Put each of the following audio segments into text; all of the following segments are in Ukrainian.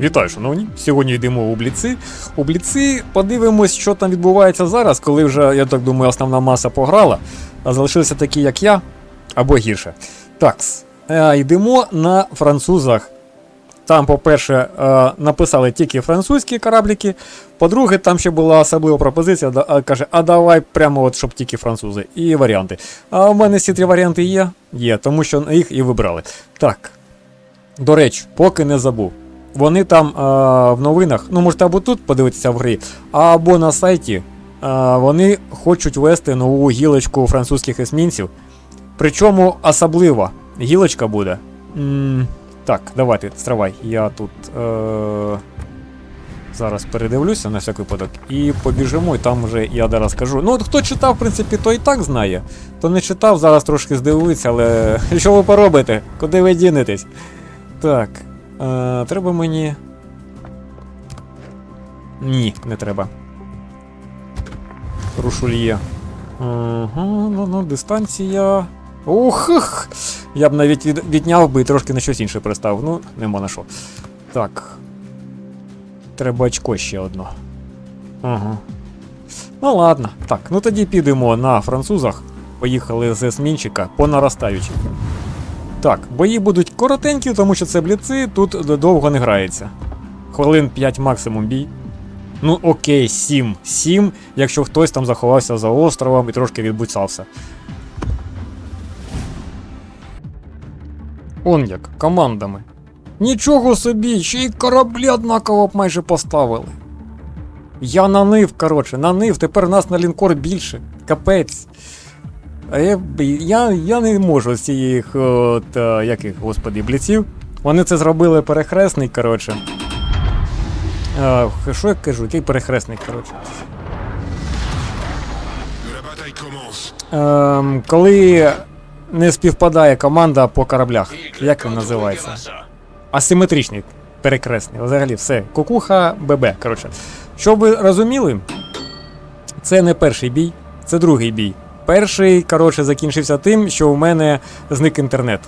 Вітаю, шановні. Сьогодні йдемо у Бліци. У Бліци подивимось, що там відбувається зараз, коли вже, я так думаю, основна маса пограла, а залишилися такі, як я, або гірше. Такс. Е, йдемо на французах. Там, по-перше, е, написали тільки французькі корабліки. По-друге, там ще була особлива пропозиція. а, каже, а давай прямо от, щоб тільки французи. І варіанти. А у мене ці три варіанти є? Є, тому що їх і вибрали. Так. До речі, поки не забув. Вони там е, в новинах, ну можете або тут подивитися в грі, або на сайті. Е, вони хочуть вести нову гілочку французьких есмінців. Причому особлива гілочка буде. м так, давайте, стравай. Я тут е- зараз передивлюся на всяк випадок і побіжимо, і там вже я зараз скажу. Ну, от хто читав, в принципі, той і так знає. Хто не читав, зараз трошки здивується, але що ви поробите? Куди ви дінетесь? Так. Е, треба мені. Ні, не треба. Рушульє. Ага, ну, ну, дистанція. Ух! Я б навіть від, відняв би і трошки на щось інше приставив. Ну, нема на що. Так. Треба очко ще одно. Ага. Ну ладно. Так, ну тоді підемо на французах. Поїхали з есмінчика по наростаючій. Так, бої будуть коротенькі, тому що це бліци, тут довго не грається. Хвилин 5 максимум бій. Ну окей, 7. 7, якщо хтось там заховався за островом і трошки відбуцався. Он як, командами. Нічого собі, ще й кораблі однаково б майже поставили. Я нанив, коротше, нанив, тепер нас на лінкор більше. Капець. Я, я, я не можу з цих, от, е, яких, господи, бліців. Вони це зробили перехресний, коротше. Е, що я кажу, який перехресний, коротше. Ем, коли не співпадає команда по кораблях. Як він називається? Асиметричний перекресний. Взагалі все. Кукуха ББ. Коротше. Щоб ви розуміли, це не перший бій, це другий бій. Перший, коротше, закінчився тим, що у мене зник інтернет.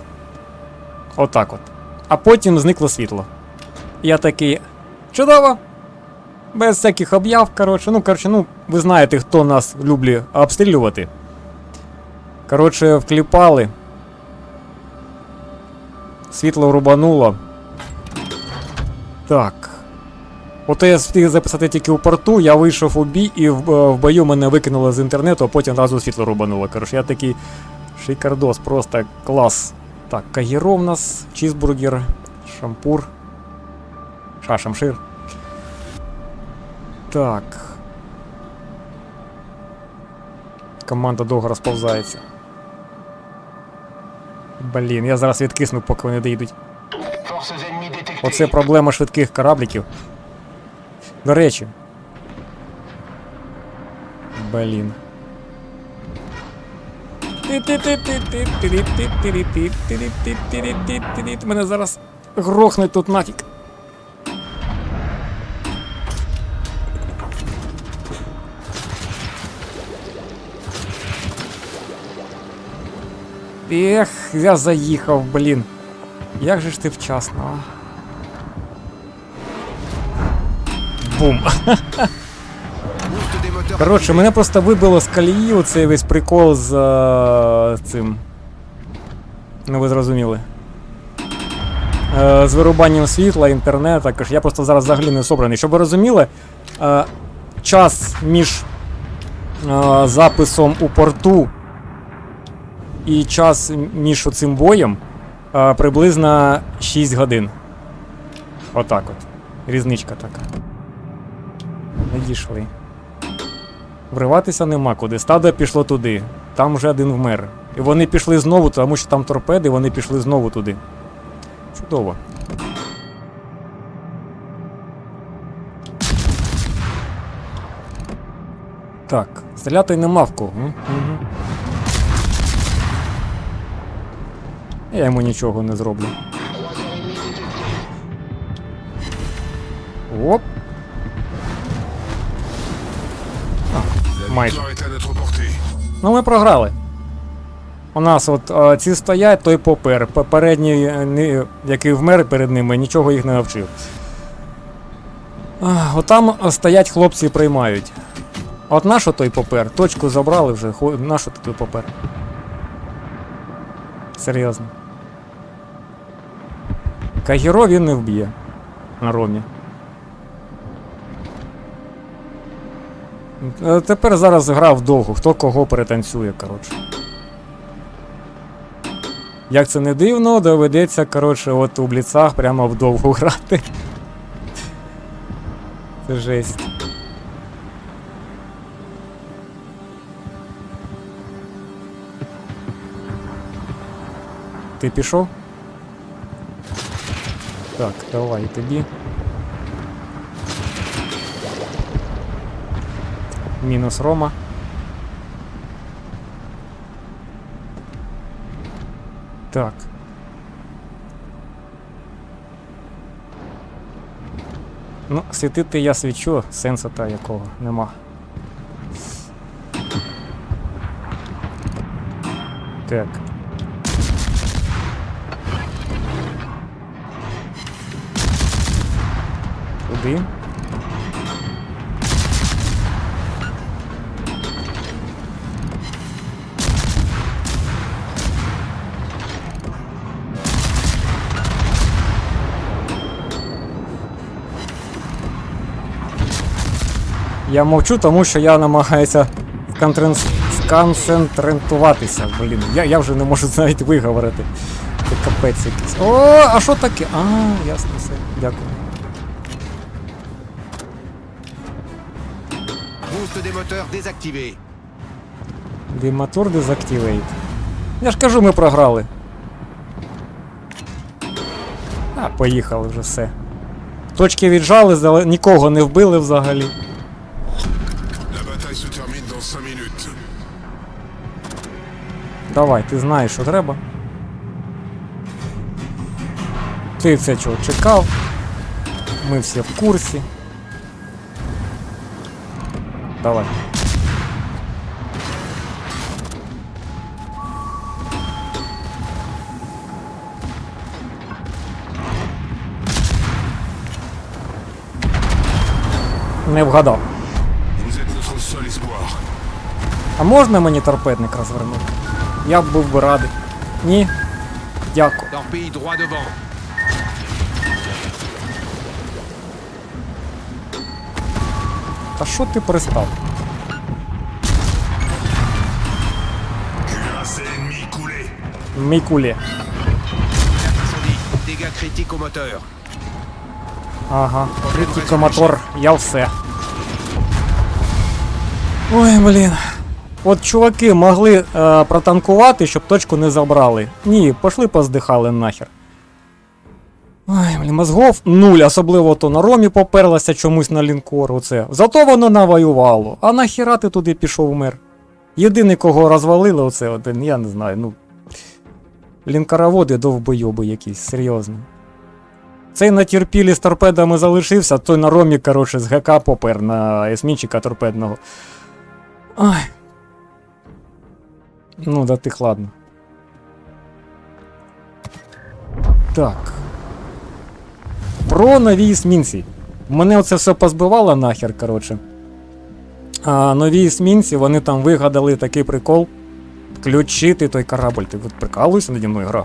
Отак от. А потім зникло світло. Я такий. Чудово! Без всяких об'яв, коротше, ну, коротше, ну, ви знаєте, хто нас люблять обстрілювати. Коротше, вкліпали. Світло рубануло. Так. Ото я встиг записати тільки у порту, я вийшов у бій і в, е, в бою мене викинуло з інтернету, а потім одразу світло рубануло. Коротше, я такий шикардос, просто клас. Так, кагіро в нас, чізбургер, шампур. Ша, шамшир. Так. Команда довго розповзається. Блін, я зараз відкисну, поки вони доїдуть. Оце проблема швидких корабліків. До речі. Блін. Мене зараз грохнуть тут нафіг. Ех, я заїхав, блін. Як же ж ти вчасно? а? Бум. Коротше, мене просто вибило з колії оцей весь прикол з е, цим. Ну ви зрозуміли. Е, з вирубанням світла, інтернету. Каже, я просто зараз взагалі не собраний. Щоб ви розуміли, е, час між записом у порту і час між цим боєм приблизно 6 годин. Отак от. Різничка така. Не дійшли. Вриватися нема куди. Стадо пішло туди. Там вже один вмер. І вони пішли знову, тому що там торпеди, вони пішли знову туди. Чудово. Так, стріляти нема в кого. Мгм. Я йому нічого не зроблю. Оп. Майже. Ну, ми програли. У нас от е, ці стоять, той попер. Попередній, е, який вмер перед ними, нічого їх не навчив. А, Отам стоять хлопці і приймають. От нащо той попер? Точку забрали вже, нащо той попер? Серйозно. Кагіро він не вб'є на ромі. Тепер зараз гра вдовго, хто кого перетанцює, коротше. Як це не дивно, доведеться, коротше, от у бліцах прямо вдовго грати. Це жесть. Ти пішов? Так, давай тобі. Мінус Рома. Так. Ну, світити я свічу, сенсу та якого нема. Так. Туди. Я мовчу, тому що я намагаюся сконцентруватися. Блін, я, я вже не можу навіть виговорити. Це капець якийсь. О, а що таке? А, ясно все. Дякую. Boost des moteurs désactivé. Диматур Deactivate. Я ж кажу, ми програли. А, поїхали вже все. Точки віджали, нікого не вбили взагалі. Давай, ти знаєш, що треба. Ти це чого чекав. Ми всі в курсі. Давай. Не вгадав. А можна мені торпедник розвернути? Я був би радий. Ні. Дякую. Та що ти пристав? Cuirassé ennemi coulé. Мій кулі. Incendie. Dégâts critiques au moteur. Ага, тільки мотор, я все. Ой, блін. От чуваки могли е, протанкувати, щоб точку не забрали. Ні, пошли поздихали нахер. Ой, блін, мозгов нуль, особливо то на ромі поперлася чомусь на лінкор. Оце. Зато воно навоювало. А нахіра ти туди пішов мер? Єдиний, кого розвалили, оце один, я не знаю, ну. Лінкароводи довбойоби якісь, серйозно. Цей на терпілі з торпедами залишився, той на ромі, коротше, з ГК попер на есмінчика торпедного. Ай. Ну, да тих ладно. Так. Про нові есмінці. Мене оце все позбивало нахер, коротше. А нові есмінці, вони там вигадали такий прикол. Включити той корабль. Ти от прикалуєшся наді мною гра?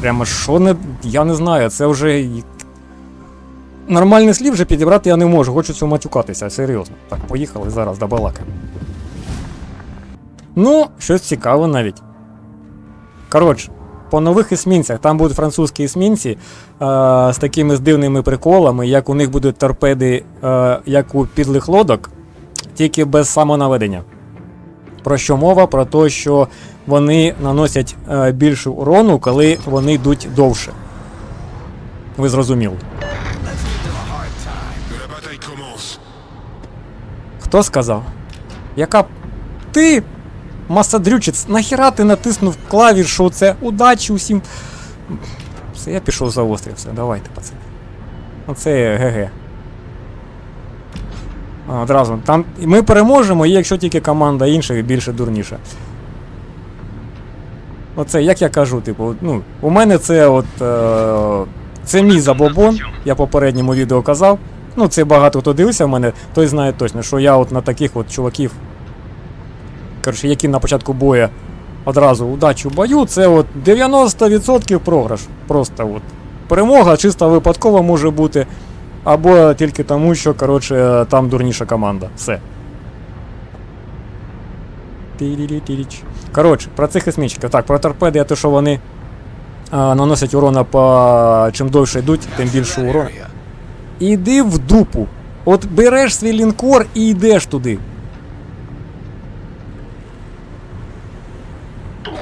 Прямо що не. Я не знаю, це вже. Нормальний слів вже підібрати я не можу, хочу цього матюкатися, серйозно. Так, поїхали зараз до балака. Ну, щось цікаве навіть. Коротше, по нових есмінцях, там будуть французькі есмінці е, з такими дивними приколами, як у них будуть торпеди, е, як у підлих лодок, тільки без самонаведення. Про що мова? Про те, що вони наносять е, більше урону, коли вони йдуть довше. Ви зрозуміли. Хто сказав? Яка. Ти, масадрючець, нахіра ти натиснув клавішу це удачі усім. Все, я пішов за острів, все, давайте, пацани. Оце ГГ. А, одразу. Там ми переможемо, якщо тільки команда інших більше дурніша. Оце, як я кажу, типу, ну, у мене це от. Е, це мій забобон, я попередньому відео казав. Ну, це багато хто дивився в мене, той знає точно, що я от на таких от чуваків. Коротше, які на початку бою одразу удачу бою, це от 90% програш. Просто от. Перемога чисто випадково може бути. Або тільки тому, що, коротше, там дурніша команда. Все. Коротше, про цих есмічників. Так, про торпеди, те, що вони а, наносять урона по чим довше йдуть, тим більше урона. Іди в дупу. От береш свій лінкор і йдеш туди.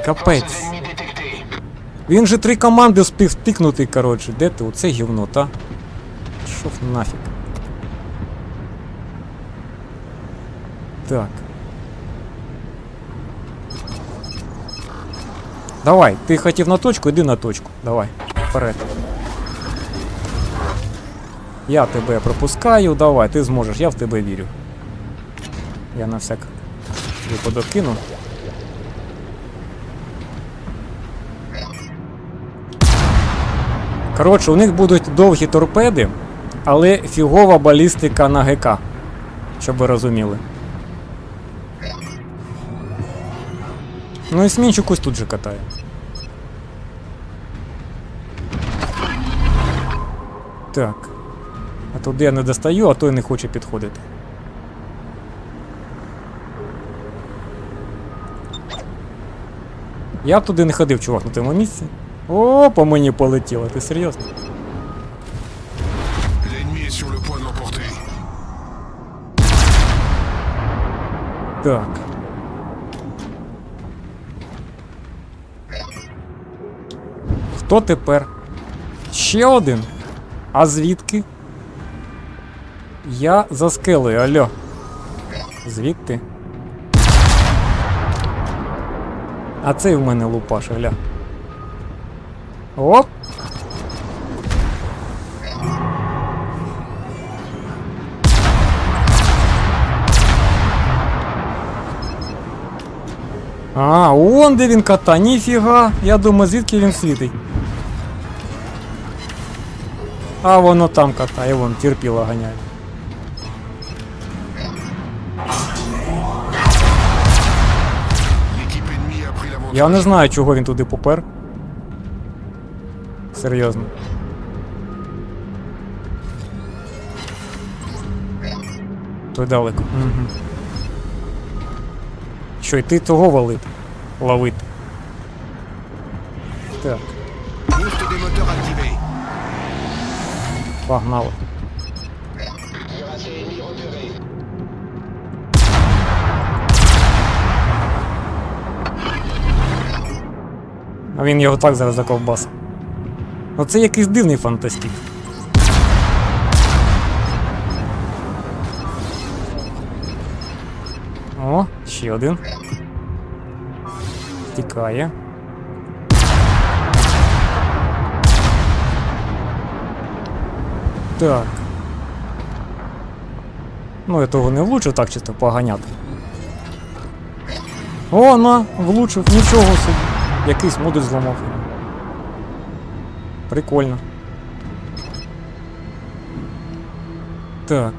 Капець. Він же три команди встиг втикнути, коротше. Де ти? Оце гівно, та? Шов нафіг. Так. Давай, ти хотів на точку, іди на точку. Давай, вперед. Я тебе пропускаю, давай, ти зможеш, я в тебе вірю. Я на всяк випадок кину. Коротше, у них будуть довгі торпеди, але фігова балістика на ГК. Щоб ви розуміли. Ну і смінчик ось тут же катає. Так. А туди я не достаю, а той не хоче підходити. Я б туди не ходив, чувак, на тому місці. О, по мені полетіло, ти серйозно? Так. Хто тепер? Ще один? А звідки? Я за скелею, алло. Звідти? А цей в мене лупаш, аля. Оп! А, он де він кота, ніфіга. Я думаю, звідки він світить. А воно там катає, вон терпіло ганяє. Я не знаю, чого він туди попер. Серйозно. Той далеко. Угу. Що, йти того валити? Ловити. Так, погнали. А він його так зараз заковбасив. Ну це якийсь дивний фантастик. О, ще один. Тікає. Так. Ну, я того не влучив, так чисто поганяти. О, на, влучив, нічого собі. Якийсь модуль зламав. Прикольно. Так.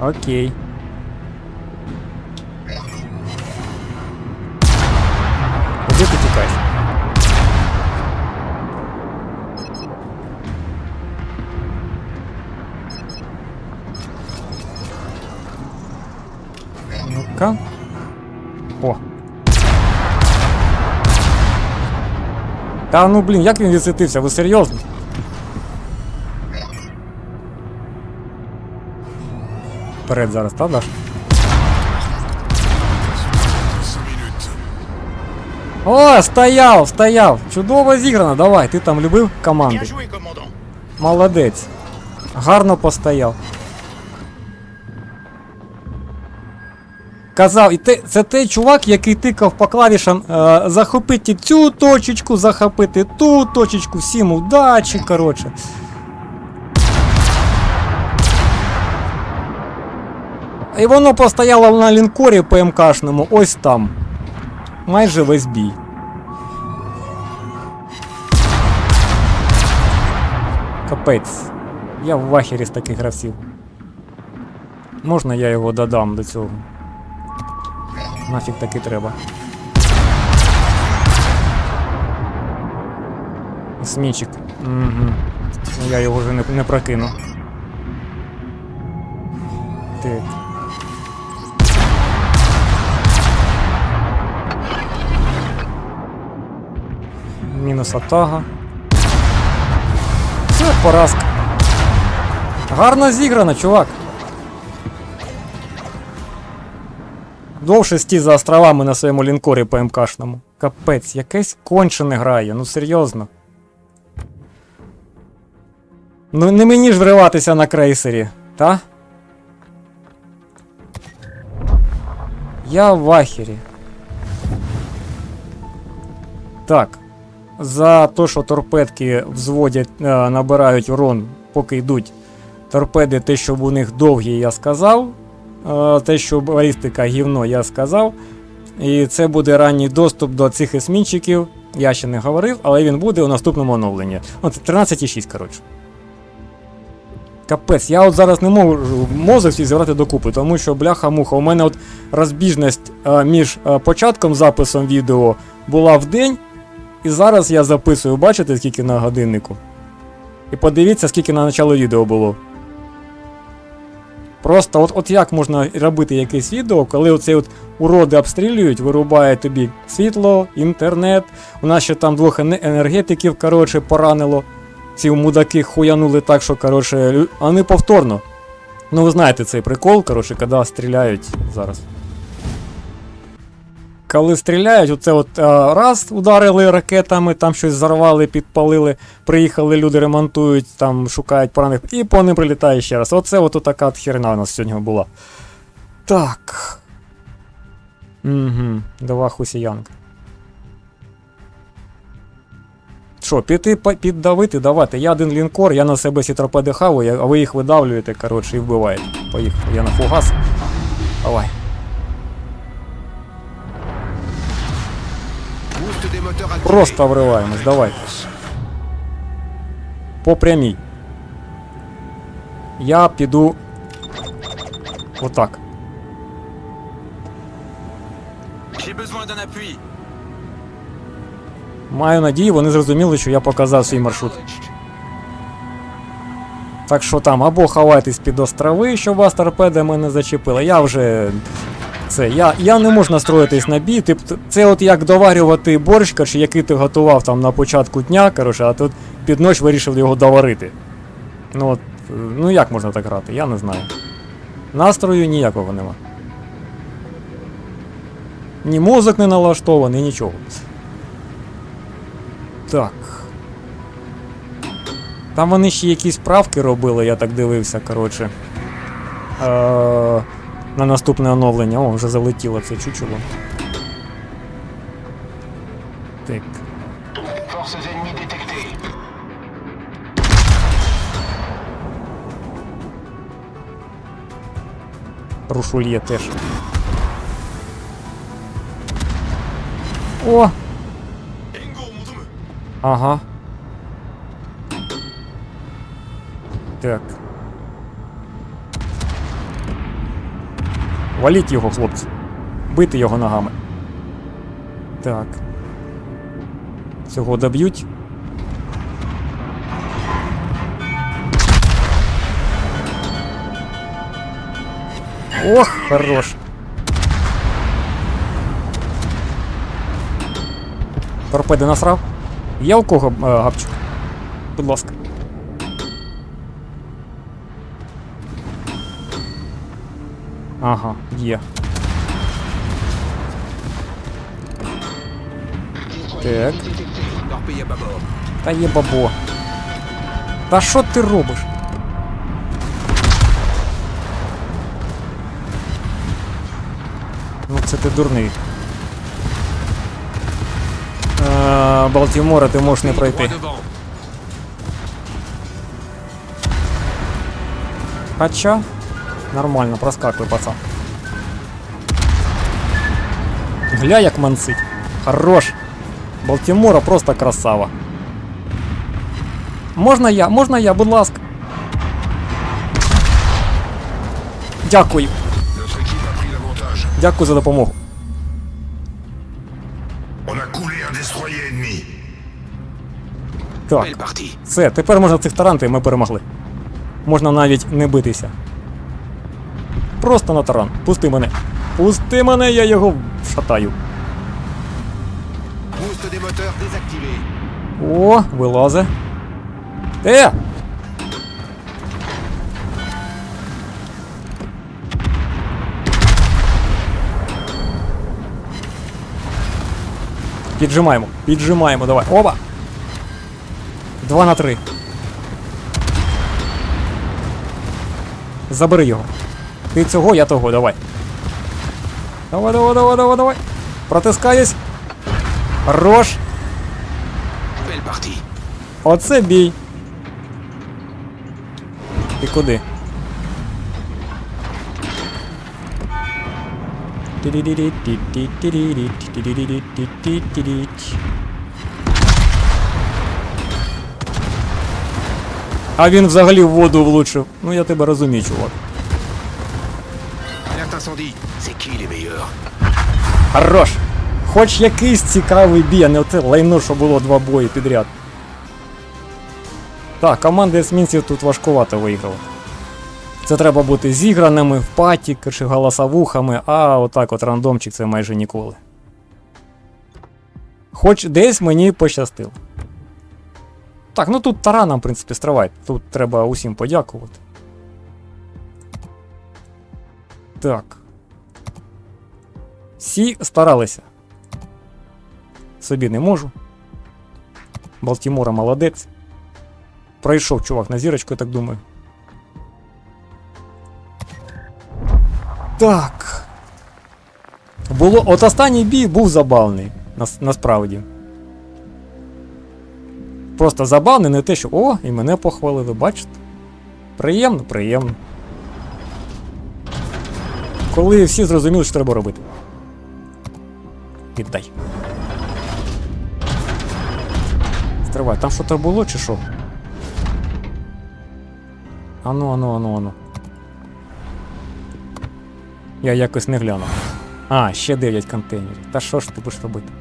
Окей. Ну-ка. О. Та ну блін, як він відсвітився? Ви серйозно? Вперед зараз, та Даш? О, стояв, стояв. Чудово зіграно. Давай, ти там любив команди. Bien. Молодець. Гарно постояв. Казав, і те, це той чувак, який тикав по клавішам е, захопити цю точечку, захопити ту точечку, всім удачі, коротше. І воно постояло на лінкорі ПМКшному, ось там. майже весь бій. Капець. Я в вахері з таких гравців. Можна я його додам до цього? Нафіг таки треба. Смічик. Угу. Я його вже не, не прокину. Так. Мінус атага. Все, поразка. Гарно зіграно, чувак. Довше сті за островами на своєму лінкорі ПМКшному. Капець, якесь кончене грає, ну серйозно. Ну не мені ж вриватися на крейсері, та? Я в вахері. Так. За те, що торпедки взводять, е, набирають урон, поки йдуть. Торпеди, те, що у них довгі, я сказав. Е, Те, що балістика гівно, я сказав. І це буде ранній доступ до цих есмінчиків. Я ще не говорив, але він буде у наступному оновленні. От 13,6, коротше. Капець, я от зараз не можу мозок свій зібрати докупи, тому що бляха-муха, у мене от розбіжність е, між е, початком записом відео була в день, і зараз я записую, бачите, скільки на годиннику. І подивіться, скільки на начало відео було. Просто от, от як можна робити якесь відео, коли оцей от уроди обстрілюють, вирубає тобі світло, інтернет. У нас ще там двох енергетиків, коротше, поранило. Ці мудаки хуянули так, що, коротше, а не повторно. Ну, ви знаєте цей прикол, коротше, коли стріляють зараз. Коли стріляють, оце от а, раз ударили ракетами, там щось зарвали, підпалили, приїхали, люди ремонтують, там шукають поранених, і по ним прилітає ще раз. Оце от така от херня у нас сьогодні була. Так. Угу, дова хусіянка. Що, піти піддавити, давати. Я один лінкор, я на себе торпеди хаваю, а ви їх видавлюєте, коротше, і вбиваєте. Поїхали, я на фугас. Давай. Просто вриваємось, давай. По прямій. Я піду. Отак. Маю надію, вони зрозуміли, що я показав свій маршрут. Так що там, або ховайтесь під острови, щоб вас торпедами не зачепили. Я вже. Це, я, я не можу настроїтись на бій. Тип, це от як доварювати борщ, коротше, який ти готував там на початку дня, коротше, а тут під ночь вирішив його доварити. Ну от, ну як можна так грати? Я не знаю. Настрою ніякого нема. Ні мозок не налаштований, нічого. Так. Там вони ще якісь правки робили, я так дивився, коротше. Е- на наступне оновлення. О, вже залетіло це чучело. Так. Рушульє теж. О! Ага. Так. Валіть його, хлопці. Бити його ногами. Так. Цього доб'ють. Ох, хорош. Торпеди насрав. Є у кого е, гапчик? Будь ласка. Ага, є. Так. Та є бабо. Та що ти робиш? Ну це ти дурний. Е, Балтімора ти можеш не пройти. devant. Хоча нормально, проскакуй, пацан. Гля як мансить. Хорош. Балтімора просто красава. Можна я, можна я, будь ласка. Дякую. Дякую за допомогу. Так, все, тепер можна цих таранти, ми перемогли. Можна навіть не битися. Просто на таран. Пусти мене. Пусти мене, я його шатаю. О, вилазе. Е! Піджимаємо, піджимаємо, давай. Оба! Два на три. Забери його. Ти цього, я того, давай. Давай, давай, давай, давай, давай. Протискаюсь. Хорош. Оце бій. Ти куди? А він взагалі в воду влучив. Ну я тебе розумію, чувак. Incendie. C'est qui les meilleurs Хорош! Хоч якийсь цікавий бій, а не оце лайно, що було два бої підряд. Так, команда есмінців тут важкувато виіграла. Це треба бути зіграними в паті, чи голосовухами, а отак от рандомчик це майже ніколи. Хоч десь мені пощастило. Так, ну тут тараном, в принципі, стривай. Тут треба усім подякувати. Так. Всі старалися. Собі не можу. Балтімора молодець. Пройшов чувак на зірочку, я так думаю. Так. Було. От останній бій був забавний. Нас, насправді. Просто забавний, не те, що о, і мене похвалили, бачите? Приємно, приємно. Коли всі зрозуміли, що треба робити. Віддай. Стривай, там що-то було чи що? Ану, ану, ану, ану. Я якось не глянув. А, ще 9 контейнерів. Та що ж ти будеш робити?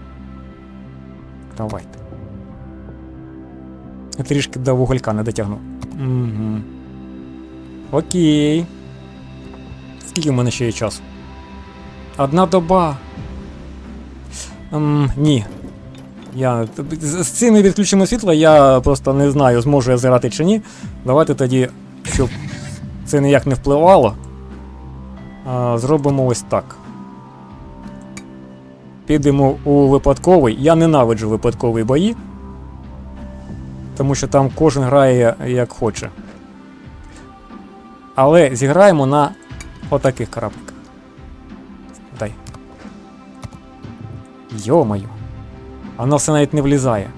Давайте. Я трішки до вуголька не дотягнув. Угу. Окей. Скільки в мене ще є часу? Одна доба. Ем, ні. Я, з, цими відключеннями світла я просто не знаю, зможу я зіграти чи ні. Давайте тоді, щоб це ніяк не впливало. А, зробимо ось так. Підемо у випадковий. Я ненавиджу випадкові бої. Тому що там кожен грає як хоче. Але зіграємо на отаких корабликах. Дай. Йо-моє. Воно все навіть не влізає.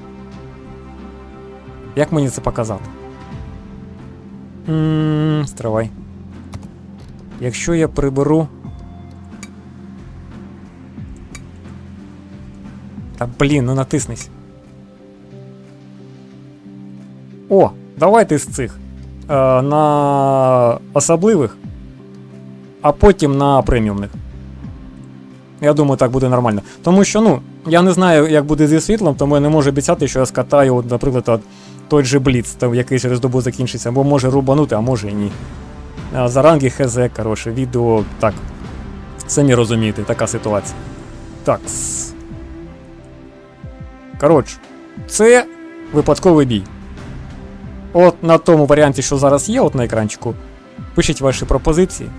Як мені це показати? Ммм, стривай. Якщо я приберу. Та блін, ну натиснись. О, давайте з цих. Е, на особливих, а потім на преміумних. Я думаю, так буде нормально. Тому що, ну, я не знаю, як буде зі світлом, тому я не можу обіцяти, що я скатаю, от, наприклад, от, той же Бліц, там якийсь через добу закінчиться, бо може рубанути, а може і ні. А за ранги ХЗ, коротше, відео так. Самі розумієте, така ситуація. Так. Коротше, це випадковий бій. От на тому варіанті, що зараз є, от на екранчику, пишіть ваші пропозиції.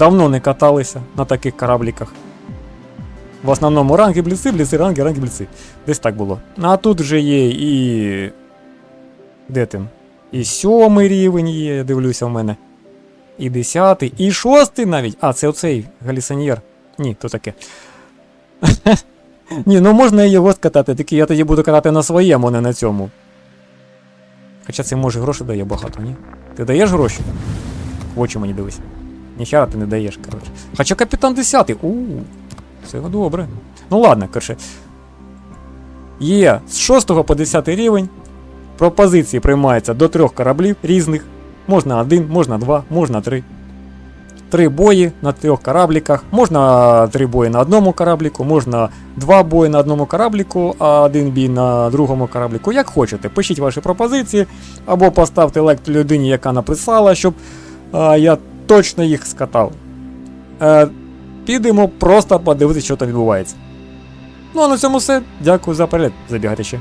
Давно не каталися на таких корабліках. В основному ранги бліци, бліци, ранги, ранги, бліци. Десь так було. А тут вже є і. Де там? І сьомий рівень є, я дивлюся в мене. І десятий, і шостий навіть. А, це оцей галісоньєр. Ні, то таке. Ні, ну можна і його скатати, тільки я тоді буду катати на своєму, а не на цьому. Хоча це може гроші дає багато, ні? Ти даєш гроші? В очі мені дивись. Ніхера ти не даєш, коротше. Хоча капітан 10. У, це добре. Ну ладно, коротше. Є з 6 по 10 рівень. Пропозиції приймаються до трьох кораблів різних. Можна один, можна два, можна три. Три бої на трьох корабліках. Можна три бої на одному корабліку, можна два бої на одному корабліку, а один бій на другому корабліку. Як хочете, пишіть ваші пропозиції або поставте лайк людині, яка написала, щоб а, я точно їх скатав. Е, підемо просто подивитися, що там відбувається. Ну а на цьому все. Дякую за перегляд. Забігайте ще.